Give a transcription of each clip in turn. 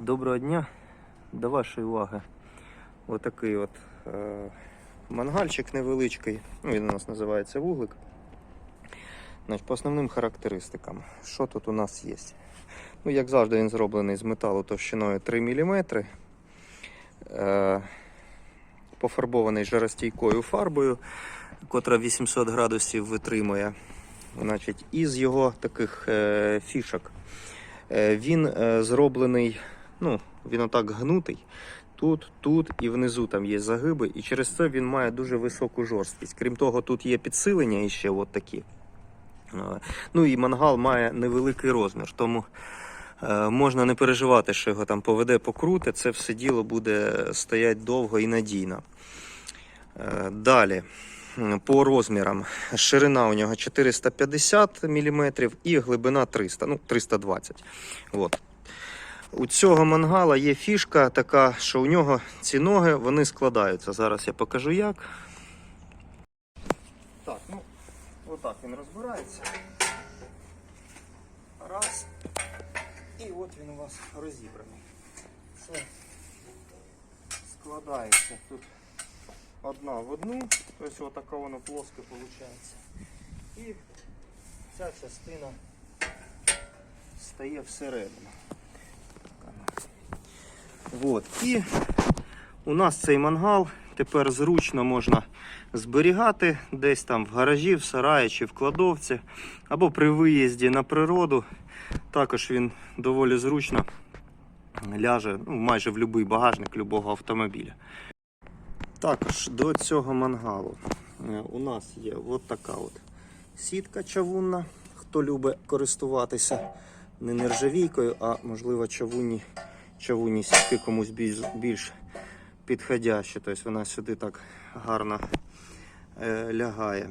Доброго дня. До вашої уваги. Отакий от е, мангальчик невеличкий. Ну, він у нас називається вуглик. Значить, по основним характеристикам. Що тут у нас є? Ну, як завжди, він зроблений з металу товщиною 3 мм. Е, пофарбований жаростійкою фарбою, котра 800 градусів витримує. Значить, із його таких е, фішок. Е, Він е, зроблений, ну, він отак гнутий. Тут, тут і внизу там є загиби, і через це він має дуже високу жорсткість. Крім того, тут є підсилення іще такі. Е, Ну і мангал має невеликий розмір, тому е, можна не переживати, що його там поведе покрути. Це все діло буде стояти довго і надійно. Е, Далі. По розмірам ширина у нього 450 мм і глибина 300, ну 320. От. У цього мангала є фішка така, що у нього ці ноги вони складаються. Зараз я покажу як. Так, ну, отак він розбирається. Раз. І от він у вас розібраний. Це складається тут одна в одну, тобто отака воно плоске виходить. І ця частина стає всередину. От. І у нас цей мангал тепер зручно можна зберігати десь там в гаражі, в сараї чи в кладовці, або при виїзді на природу. Також він доволі зручно ляже ну, майже в будь-який багажник любого автомобіля. Також до цього мангалу е, у нас є от така от сітка чавунна. Хто любить користуватися не нержавійкою, а можливо чавунні, чавунні сітки комусь більш, більш підходящі. Тобто вона сюди так гарно е, лягає.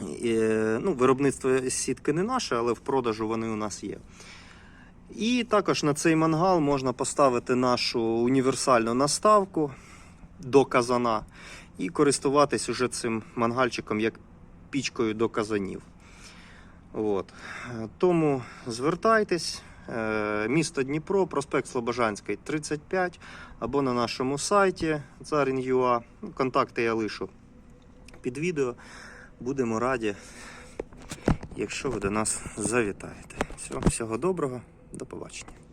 І, е, ну, виробництво сітки не наше, але в продажу вони у нас є. І також на цей мангал можна поставити нашу універсальну наставку до казана і користуватись уже цим мангальчиком як пічкою до казанів. От. Е, Тому звертайтесь. Е, Місто Дніпро, проспект Слобожанський, 35, або на нашому сайті Zarin.ua. Ну, Контакти я лишу під відео. Будемо раді, якщо ви до нас завітаєте. Все, всього доброго, до побачення.